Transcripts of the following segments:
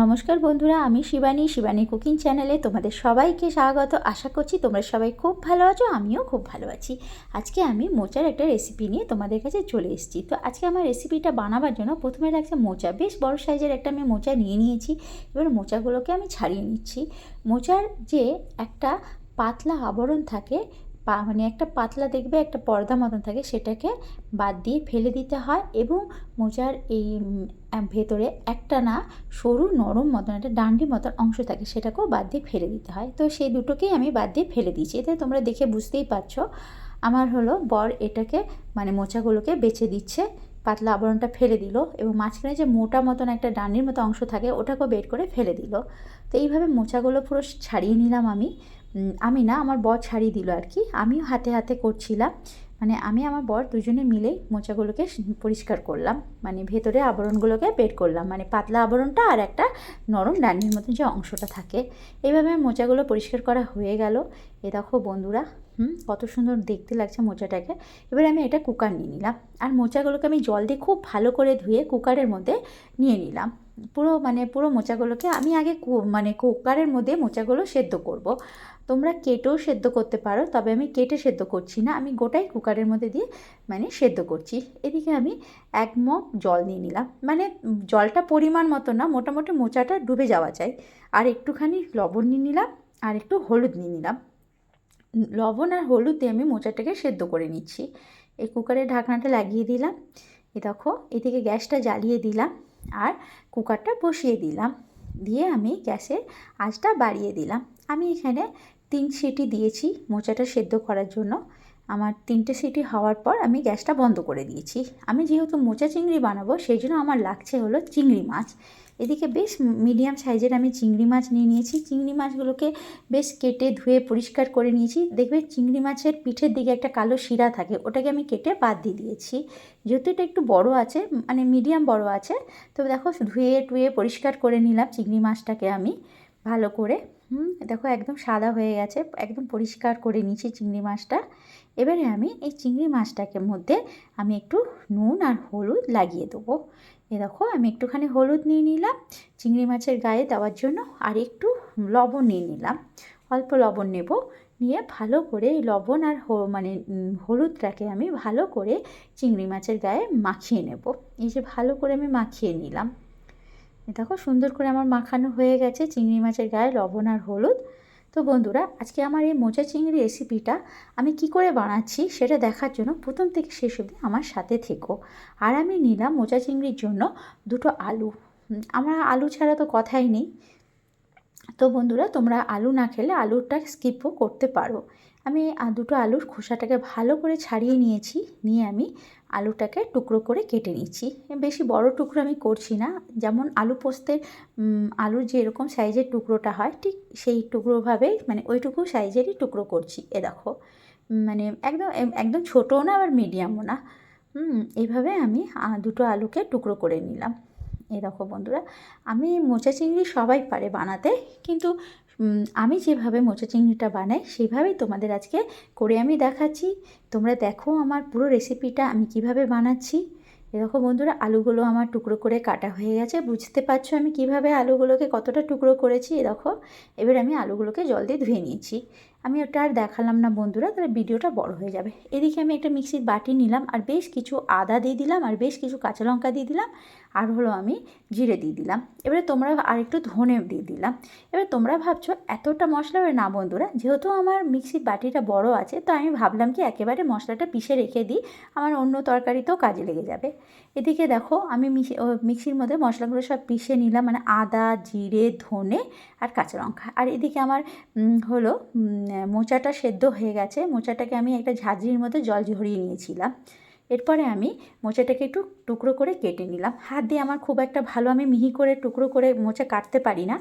নমস্কার বন্ধুরা, আমি শিবানী শিবানী কুকিং চ্যানেলে তোমাদের সবাইকে স্বাগত। আশা করছি তোমরা সবাই খুব ভালো আছো, আমিও খুব ভালো আছি। আজকে আমি মোচার একটা রেসিপি নিয়ে তোমাদের কাছে চলে এসেছি। তো আজকে আমার রেসিপিটা বানাবার জন্য প্রথমে লাগছে মোচা। বেশ বড় সাইজের একটা আমি মোচা নিয়ে নিয়েছি। এবার মোচাগুলোকে আমি ছাড়িয়ে নিচ্ছি। মোচার যে একটা পাতলা আবরণ থাকে পা মানে একটা পাতলা দেখবে, একটা পর্দা মতন থাকে, সেটাকে বাদ দিয়ে ফেলে দিতে হয় এবং মোচার এই ভেতরে একটা না সরু নরম মতন, একটা ডান্ডি মতন অংশ থাকে, সেটাকেও বাদ দিয়ে ফেলে দিতে হয়। তো সেই দুটোকেই আমি বাদ দিয়ে ফেলে দিয়েছি। এতে তোমরা দেখে বুঝতেই পারছ, আমার হলো বর এটাকে মানে মোচাগুলোকে বেছে দিচ্ছে, পাতলা আবরণটা ফেলে দিল এবং মাঝখানে যে মোটা মতন একটা ডান্ডির মতো অংশ থাকে, ওটাকেও বের করে ফেলে দিল। তো এইভাবে মোচাগুলো পুরো ছাড়িয়ে নিলাম আমি। আমি না আমার বর ছাড়িয়ে দিল আর কি। আমিও হাতে হাতে করছিলাম। মানে আমি আমার বর দুজনে মিলেই মোচাগুলোকে পরিষ্কার করলাম। মানে ভেতরে আবরণগুলোকে বের করলাম। মানে পাতলা আবরণটা আর একটা নরম ডান্ডির মতো যে অংশটা থাকে। এইভাবে মোচাগুলো পরিষ্কার করা হয়ে গেল। এ দেখো বন্ধুরা, হুম, কত সুন্দর দেখতে লাগছে মোচাটাকে। এবার আমি এটা কুকার নিয়ে নিলাম। আর মোচাগুলোকে আমি জল দিয়ে খুব ভালো করে ধুয়ে কুকারের মধ্যে নিয়ে নিলাম। পুরো মানে পুরো মোচাগুলোকে আমি আগে মানে কুকারের মধ্যে মোচাগুলো সেদ্ধ করব। তোমরা কেটেও সেদ্ধ করতে পারো, তবে আমি কেটে সেদ্ধ করছি না। আমি গোটাই কুকারের মধ্যে দিয়ে মানে সেদ্ধ করছি। এদিকে আমি এক মগ জল নিয়ে নিলাম। মানে জলটা পরিমাণ মতো না, মোটামুটি মোচাটা ডুবে যাওয়া চাই আর একটুখানি লবণ নিয়ে নিলাম, আর একটু হলুদ নিয়ে নিলাম। লবণ আর হলুদ দিয়ে আমি মোচাটাকে সেদ্ধ করে নিচ্ছি। এই কুকারের ঢাকনাটা লাগিয়ে দিলাম। এ দেখো, এদিকে গ্যাসটা জ্বালিয়ে দিলাম আর কুকারটা বসিয়ে দিলাম। দিয়ে আমি গ্যাসের আঁচটা বাড়িয়ে দিলাম। আমি এখানে তিন সিটি দিয়েছি মোচাটা সেদ্ধ করার জন্য। আমার তিনটে সিটি হওয়ার পর আমি গ্যাসটা বন্ধ করে দিয়েছি। আমি যেহেতু মোচা চিংড়ি বানাবো, সেই জন্য আমার লাগছে হলো চিংড়ি মাছ। এদিকে বেশ মিডিয়াম সাইজের আমি চিংড়ি মাছ নিয়ে নিয়েছি। চিংড়ি মাছগুলোকে বেশ কেটে ধুয়ে পরিষ্কার করে নিয়েছি। দেখবে চিংড়ি মাছের পিঠের দিকে একটা কালো শিরা থাকে, ওটাকে আমি কেটে বাদ দিয়ে দিয়েছি। যেহেতু এটা একটু বড় আছে মানে মিডিয়াম বড় আছে, তো দেখো ধুয়ে টুয়ে পরিষ্কার করে নিলাম চিংড়ি মাছটাকে আমি ভালো করে। হুম, দেখো একদম সাদা হয়ে গেছে, একদম পরিষ্কার করে নিয়েছি চিংড়ি মাছটা। এবারে আমি এই চিংড়ি মাছটাকে মধ্যে আমি একটু নুন আর হলুদ লাগিয়ে দেবো। এ দেখো, আমি একটুখানি হলুদ নিয়ে নিলাম, চিংড়ি মাছের গায়ে দেওয়ার জন্য, আর একটু লবণ নিয়ে নিলাম। অল্প লবণ নেব, নিয়ে ভালো করে লবণ আর মানে হলুদটাকে আমি ভালো করে চিংড়ি মাছের গায়ে মাখিয়ে নেব। এই যে ভালো করে আমি মাখিয়ে নিলাম। দেখো সুন্দর করে আমার মাখানো হয়ে গেছে, চিংড়ি মাছের গায়ে লবণ আর হলুদ। তো বন্ধুরা, আজকে আমার এই মোচা চিংড়ি রেসিপিটা আমি কি করে বানাচ্ছি সেটা দেখার জন্য প্রথম থেকে শেষ অবধি আমার সাথে থেকো। আর আমি নিলাম মোচা চিংড়ির জন্য দুটো আলু। আমার আলু ছাড়া তো কথাই নেই। তো বন্ধুরা, তোমরা আলু না খেলে আলুটা স্কিপও করতে পারো। আমি দুটো আলুর খোসাটাকে ভালো করে ছাড়িয়ে নিয়েছি। নিয়ে আমি আলুটাকে টুকরো করে কেটে নিচ্ছি। বেশি বড় টুকরো আমি করছি না। যেমন আলু পোস্তের আলুর যে এরকম সাইজের টুকরোটা হয়, ঠিক সেই টুকরোভাবেই মানে ওইটুকু সাইজেরই টুকরো করছি। এ দেখো মানে একদম একদম ছোটও না, আবার মিডিয়ামও না। হুম, এইভাবে আমি দুটো আলুকে টুকরো করে নিলাম। এই দেখো বন্ধুরা, আমি মোচা চিংড়ি সবাই পারে বানাতে, কিন্তু আমি যেভাবে মোচা চিংড়িটা বানাই, সেভাবেই তোমাদের আজকে করে আমি দেখাচ্ছি। তোমরা দেখো আমার পুরো রেসিপিটা আমি কীভাবে বানাচ্ছি। এরকম বন্ধুরা, আলুগুলো আমার টুকরো করে কাটা হয়ে গেছে। বুঝতে পারছ আমি কীভাবে আলুগুলোকে কতটা টুকরো করেছি? এরকম এবার আমি আলুগুলোকে জল দিয়ে ধুয়ে নিয়েছি। আমি ওটা আর দেখালাম না বন্ধুরা, তাহলে ভিডিওটা বড় হয়ে যাবে। এদিকে আমি একটা মিক্সির বাটি নিলাম, আর বেশ কিছু আদা দিয়ে দিলাম, আর বেশ কিছু কাঁচা লঙ্কা দিয়ে দিলাম। আর হলো আমি জিরে দিয়ে দিলাম। এবারে তোমরা আর একটু ধনে দিয়ে দিলাম। এবার তোমরা ভাবছ এতটা মশলা না বন্ধুরা, যেহেতু আমার মিক্সির বাটিটা বড় আছে, তো আমি ভাবলাম কি একেবারে মশলাটা পিষে রেখে দিই, আমার অন্য তরকারিতেও কাজে লেগে যাবে। এদিকে দেখো আমি মিক্সির মধ্যে মশলাগুলো সব পিষে নিলাম মানে আদা, জিরে, ধনে আর কাঁচা লঙ্কা। আর এদিকে আমার হলো মোচাটা সেদ্ধ হয়ে গেছে। মোচাটাকে আমি একটা ঝাঁঝরির মধ্যে জল ঝরিয়ে নিয়েছিলাম। এরপরে আমি মোচাটাকে একটু টুকরো করে কেটে নিলাম। হাত দিয়ে আমার খুব একটা ভালো আমি মিহি করে, টুকরো করে মোচা কাটতে পারি না।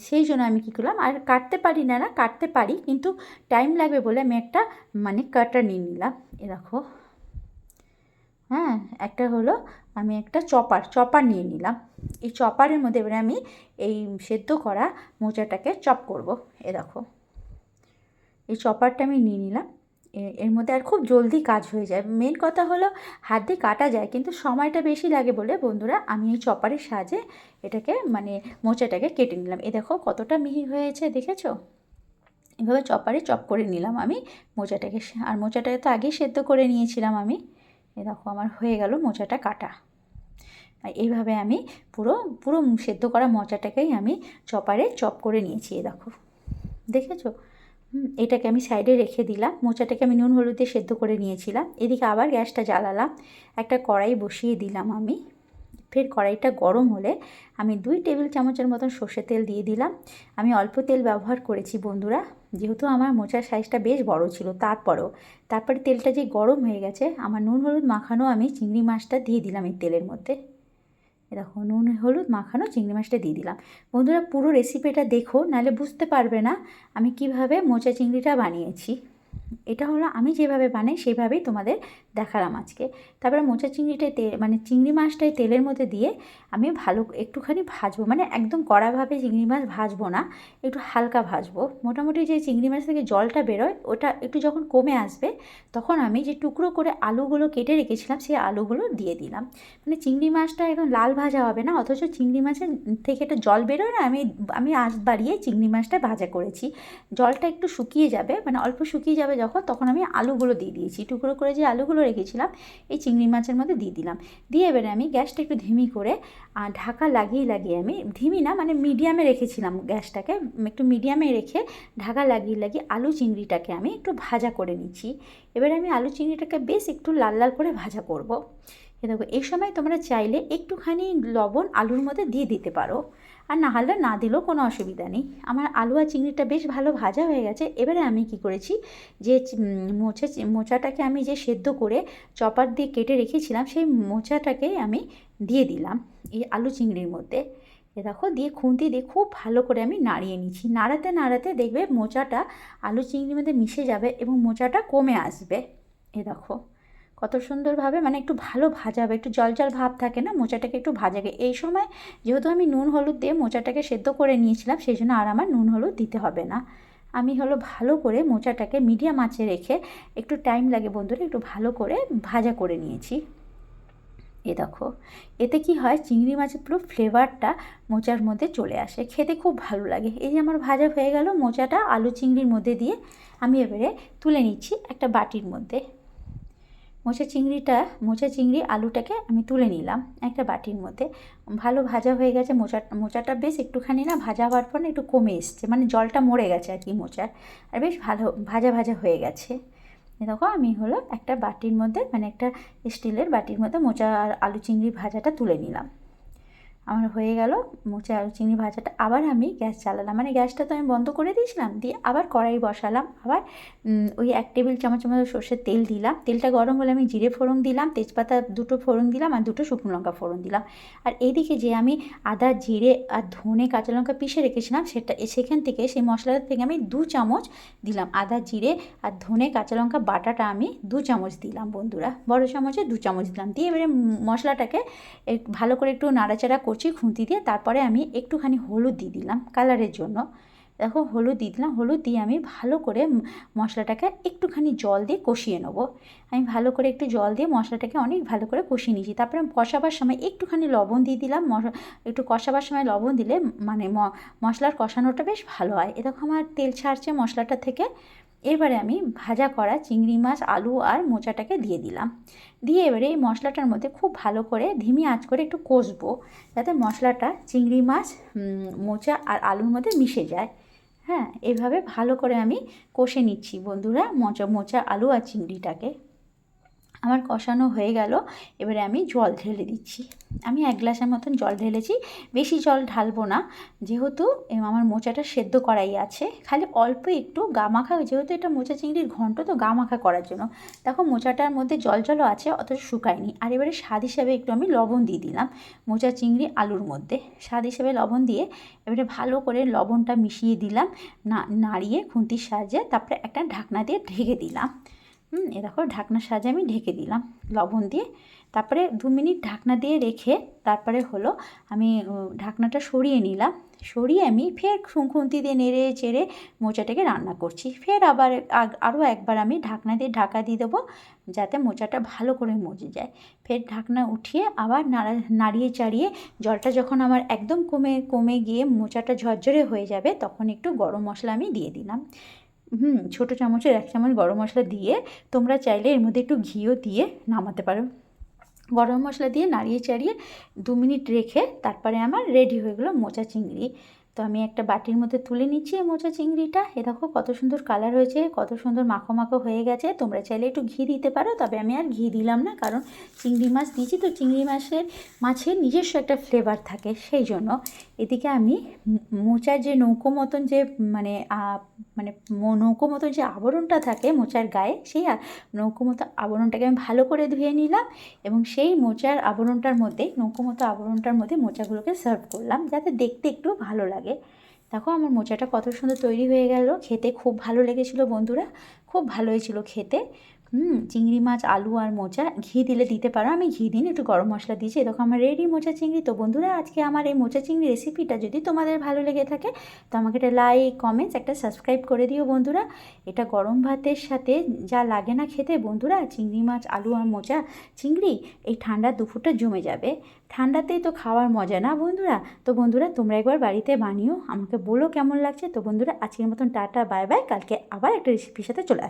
সেই জন্য আমি কী করলাম, আর কাটতে পারি না না, কাটতে পারি, কিন্তু টাইম লাগবে বলে আমি একটা মানে কাটার নিয়ে নিলাম। এ দেখো। হ্যাঁ একটা হলো আমি একটা চপার চপার নিয়ে নিলাম। এই চপারের মধ্যে এবারে আমি এই সেদ্ধ করা মোচাটাকে চপ করব। এ দেখো। এই চপারটা আমি নিয়ে নিলাম। এর মধ্যে আর খুব জলদি কাজ হয়ে যায়। মেন কথা হলো হাত দিয়ে কাটা যায়, কিন্তু সময়টা বেশি লাগে বলে বন্ধুরা আমি এই চপারের সাহায্যে এটাকে মানে মোচাটাকে কেটে নিলাম। এ দেখো কতটা মিহি হয়েছে, দেখেছ? এভাবে চপারে চপ করে নিলাম আমি মোচাটাকে। আর মোচাটাকে তো আগেই সেদ্ধ করে নিয়েছিলাম আমি। এ দেখো আমার হয়ে গেল মোচাটা কাটা। এইভাবে আমি পুরো পুরো সেদ্ধ করা মোচাটাকেই আমি চপারে চপ করে নিয়েছি, এ দেখো। দেখেছ? এটাকে আমি সাইডে রেখে দিলাম। মোচাটাকে আমি নুন, হলুদ সেদ্ধ করে নিয়েছিলাম। এদিকে আবার গ্যাসটা জ্বালালাম। একটা কড়াই বসিয়ে দিলাম আমি। ফের কড়াইটা গরম হলে আমি দুই টেবিল চামচের মতন সর্ষে তেল দিয়ে দিলাম। আমি অল্প তেল ব্যবহার করেছি বন্ধুরা। যেহেতু আমার মোচার সাইজটা বেশ বড় ছিল তারপরেও। তারপরে তেলটা যে গরম হয়ে গেছে, আমার নুন, হলুদ মাখানো আমি চিংড়ি মাছটা দিয়ে দিলাম এই তেলের মধ্যে। এ দেখো নুন হলুদ মাখানো চিংড়ি মাছটা দিয়ে দিলাম। বন্ধুরা পুরো রেসিপিটা দেখো, নাহলে বুঝতে পারবে না আমি কীভাবে মোচা চিংড়িটা বানিয়েছি। এটা হলো আমি যেভাবে বানাই, সেভাবেই তোমাদের দেখালাম আজকে। তারপরে মোচা চিংড়িটাই তে মানে চিংড়ি মাছটাই তেলের মধ্যে দিয়ে আমি ভালো একটুখানি ভাজবো। মানে একদম কড়াভাবে চিংড়ি মাছ ভাজবো না, একটু হালকা ভাজবো। মোটামুটি যে চিংড়ি মাছ থেকে জলটা বেরোয়, ওটা একটু যখন কমে আসবে, তখন আমি যে টুকরো করে আলুগুলো কেটে রেখেছিলাম, সেই আলুগুলো দিয়ে দিলাম। মানে চিংড়ি মাছটা একদম লাল ভাজা হবে না, অথচ চিংড়ি মাছের থেকে একটা জল বেরোয় না, আমি আমি আঁচ বাড়িয়ে চিংড়ি মাছটা ভাজা করেছি। জলটা একটু শুকিয়ে যাবে মানে অল্প শুকিয়ে যাবে যখন, তখন আমি আলুগুলো দিয়ে দিয়েছি। টুকরো করে যে আলুগুলো রেখেছিলাম, এই চিংড়ি মাছের মধ্যে দিয়ে দিলাম। দিয়ে এবারে আমি গ্যাসটা একটু ধিমি করে ঢাকা লাগিয়ে লাগিয়ে আমি, ধিমি না মানে মিডিয়ামে রেখেছিলাম গ্যাসটাকে একটু মিডিয়ামে রেখে ঢাকা লাগিয়ে লাগিয়ে আলু চিংড়িটাকে আমি একটু ভাজা করে নিচ্ছি। এবারে আমি আলু চিংড়িটাকে বেশ একটু লাল লাল করে ভাজা করব। এ দেখো এই সময় তোমরা চাইলে একটুখানি লবণ আলুর মধ্যে দিয়ে দিতে পারো। আর না হলে না দিলেও কোনো অসুবিধা নেই। আমার আলু আর চিংড়িটা বেশ ভালো ভাজা হয়ে গেছে। এবারে আমি কি করেছি, যে মোচা মোচাটাকে আমি যে সেদ্ধ করে চপার দিয়ে কেটে রেখেছিলাম, সেই মোচাটাকে আমি দিয়ে দিলাম এই আলু চিংড়ির মধ্যে। এ দেখো, দিয়ে খুন্তি দিয়ে খুব ভালো করে আমি নাড়িয়ে নিচ্ছি। নাড়াতে নাড়াতে দেখবে মোচাটা আলু চিংড়ির মধ্যে মিশে যাবে এবং মোচাটা কমে আসবে। এ দেখো কত সুন্দরভাবে মানে একটু ভালো ভাজা হবে একটু জল জল ভাব থাকে না, মোচাটাকে একটু ভাজাবে। এই সময় যেহেতু আমি নুন হলুদ দিয়ে মোচাটাকে সেদ্ধ করে নিয়েছিলাম, সেই জন্য আর আমার নুন হলুদ দিতে হবে না। আমি হলো ভালো করে মোচাটাকে মিডিয়াম আঁচে রেখে একটু টাইম লাগে বন্ধুরা, একটু ভালো করে ভাজা করে নিয়েছি। এ দেখো, এতে কি হয়, চিংড়ি মাছের পুরো ফ্লেভারটা মোচার মধ্যে চলে আসে, খেতে খুব ভালো লাগে। এই যে আমার ভাজা হয়ে গেল, মোচাটা আলু চিংড়ির মধ্যে দিয়ে আমি এবারে তুলে নিচ্ছি একটা বাটির মধ্যে। মোচা চিংড়িটা, মোচা চিংড়ি আলুটাকে আমি তুলে নিলাম একটা বাটির মধ্যে। ভালো ভাজা হয়ে গেছে মোচা, মোচাটা বেশ একটুখানি না ভাজা হওয়ার পর একটু কমে এসছে মানে জলটা মরে গেছে আর কি মোচার। আর বেশ ভালো, ভাজা ভাজা হয়ে গেছে। দেখো আমি হলো একটা বাটির মধ্যে মানে একটা স্টিলের বাটির মধ্যে মোচা আর আলু চিংড়ি ভাজাটা তুলে নিলাম। আমার হয়ে গেল। মোচা আলু চিংড়ি ভাজাটা আবার আমি গ্যাস চালালাম। মানে গ্যাসটা তো আমি বন্ধ করে দিয়েছিলাম, দিয়ে আবার কড়াই বসালাম। আবার ওই এক টেবিল চামচ মতো সর্ষের তেল দিলাম। তেলটা গরম হলে আমি জিরে ফোড়ন দিলাম, তেজপাতা দুটো ফোড়ন দিলাম আর দুটো শুকনো লঙ্কা ফোড়ন দিলাম। আর এইদিকে যে আমি আদা, জিরে আর ধনে কাঁচা লঙ্কা পিষে রেখেছিলাম, সেটা, সেখান থেকে সেই মশলাটা থেকে আমি দু চামচ দিলাম। আদা, জিরে আর ধনে কাঁচা লঙ্কা বাটাটা আমি দু চামচ দিলাম, বন্ধুরা। বড় চামচে দু চামচ দিলাম। দিয়ে এবারে মশলাটাকে ভালো করে একটু নাড়াচাড়া করছি খুন্তি দিয়ে তারপরে আমি একটুখানি হলুদ দিয়ে দিলাম কালারের জন্য। দেখো, হলুদ দিয়ে দিলাম। হলুদ দিয়ে আমি ভালো করে মশলাটাকে একটুখানি জল দিয়ে কষিয়ে নেব। আমি ভালো করে একটু জল দিয়ে মশলাটাকে অনেক ভালো করে কষিয়ে নিয়েছি। তারপরে কষাবার সময় একটুখানি লবণ দিয়ে দিলাম। একটু কষাবার সময় লবণ দিলে মানে মশলার কষানোটা বেশ ভালো হয়। এ দেখো, আমার তেল ছাড়ছে মশলাটা থেকে। এবারে আমি ভাজা করা চিংড়ি মাছ, আলু আর মোচাটাকে দিয়ে দিলাম। দিয়ে এবারে এই মশলাটার মধ্যে খুব ভালো করে ধিমি আঁচ করে একটু কষবো, যাতে মশলাটা চিংড়ি মাছ মোচা আর আলুর মধ্যে মিশে যায়। হ্যাঁ এভাবে ভালো করে আমি কষে নিচ্ছি বন্ধুরা, মোচা মোচা, আলু আর চিংড়িটাকে। আমার কষানো হয়ে গেল। এবারে আমি জল ঢেলে দিচ্ছি। আমি এক গ্লাসের মতন জল ঢেলেছি। বেশি জল ঢালবো না। যেহেতু আমার মোচাটা সেদ্ধ করাই আছে। খালি অল্প একটু গা মাখা, যেহেতু এটা মোচা চিংড়ির ঘন্ট, তো গা মাখা করার জন্য। দেখো মোচাটার মধ্যে জল জলও আছে, অথচ শুকায়নি। আর এবারে স্বাদ হিসাবে একটু আমি লবণ দিয়ে দিলাম মোচা চিংড়ি আলুর মধ্যে। স্বাদ হিসাবে লবণ দিয়ে এবারে ভালো করে লবণটা মিশিয়ে দিলাম, না, নাড়িয়ে খুন্তির সাহায্যে, তারপরে একটা ঢাকনা দিয়ে ঢেকে দিলাম। হুম, এ দেখো ঢাকনার সাজে আমি ঢেকে দিলাম লবণ দিয়ে। তারপরে দু মিনিট ঢাকনা দিয়ে রেখে তারপরে হলো আমি ঢাকনাটা সরিয়ে নিলাম। সরিয়ে আমি ফের খুন্তি দিয়ে নেড়ে চেড়ে মোচাটাকে রান্না করছি। ফের আবার আরও একবার আমি ঢাকনা দিয়ে ঢাকা দিয়ে দেবো যাতে মোচাটা ভালো করে মজে যায়। ফের ঢাকনা উঠিয়ে আবার নাড়া, নাড়িয়ে চাড়িয়ে জলটা যখন আমার একদম কমে কমে গিয়ে মোচাটা ঝরঝরে হয়ে যাবে তখন একটু গরম মশলা আমি দিয়ে দিলাম। হুম, ছোটো চামচের এক চামচ গরম মশলা দিয়ে তোমরা চাইলে এর মধ্যে একটু ঘিও দিয়ে নামাতে পারো। গরম মশলা দিয়ে নাড়িয়ে চাড়িয়ে দু মিনিট রেখে তারপরে আমার রেডি হয়ে গেলো মোচা চিংড়ি। তো আমি একটা বাটির মধ্যে তুলে নিচ্ছি এই মোচা চিংড়িটা। এ দেখো কত সুন্দর কালার হয়েছে, কত সুন্দর মাখো মাখো হয়ে গেছে। তোমরা চাইলে একটু ঘি দিতে পারো, তবে আমি আর ঘি দিলাম না, কারণ চিংড়ি মাছ দিয়েছি, তো চিংড়ি মাছের মাছের নিজস্ব একটা ফ্লেভার থাকে সেই জন্য। এদিকে আমি মোচার যে নৌকো মতন যে মানে মানে নৌকো মতন যে আবরণটা থাকে মোচার গায়ে, সেই নৌকো মতো আবরণটাকে আমি ভালো করে ধুয়ে নিলাম এবং সেই মোচার আবরণটার মধ্যে, নৌকো মতো আবরণটার মধ্যে মোচাগুলোকে সার্ভ করলাম, যাতে দেখতে একটু ভালো লাগে। দেখো আমার মোচাটা কত সুন্দর তৈরি হয়ে গেল। খেতে খুব ভালো লেগেছিলো বন্ধুরা। খুব ভালো হয়েছিল খেতে। হুম, চিংড়ি মাছ, আলু আর মোচা। ঘি দিলে দিতে পারো। আমি ঘি দিন একটু গরম মশলা দিয়েছি। এরকম আমার রেডি মোচা চিংড়ি। তো বন্ধুরা, আজকে আমার এই মোচা চিংড়ি রেসিপিটা যদি তোমাদের ভালো লেগে থাকে, তো আমাকে একটা লাইক কমেন্টস একটা সাবস্ক্রাইব করে দিও বন্ধুরা। এটা গরম ভাতের সাথে যা লাগে না খেতে বন্ধুরা, চিংড়ি মাছ, আলু আর মোচা চিংড়ি, এই ঠান্ডার দুপুরটা জমে যাবে। ঠান্ডাতেই তো খাওয়ার মজা না বন্ধুরা? তো বন্ধুরা, তোমরা একবার বাড়িতে বানিও। আমাকে বলো কেমন লাগছে। তো বন্ধুরা, আজকের মতন টাটা, বাই বাই। কালকে আবার একটা রেসিপির সাথে চলে।